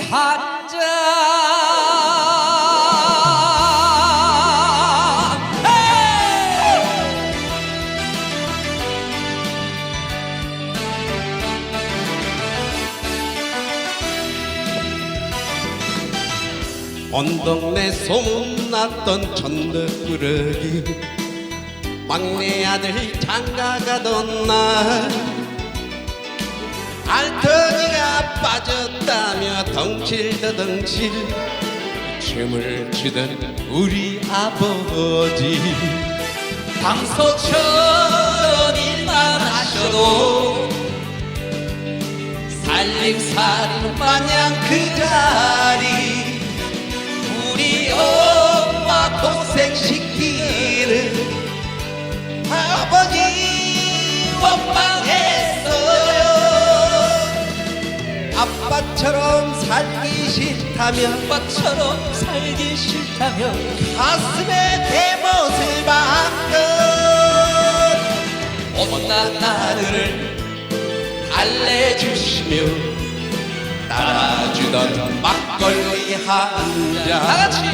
한 잔. 동네 소문났던 천덕꾸러기 막내 아들 장가가던 날 덩실더덩실 춤을 추던 우리 아버지. 방소천 일만 하셔도 살림살이 마냥 그 자리. 우리 엄마 고생시키는 아버지 원망했어요. 아빠처럼 살기 싫다며 아빠처럼 살기 싫다면. 가슴에 대못을 박던 못난 나를 달래주시며 따라주던 막걸리 한잔. 다같이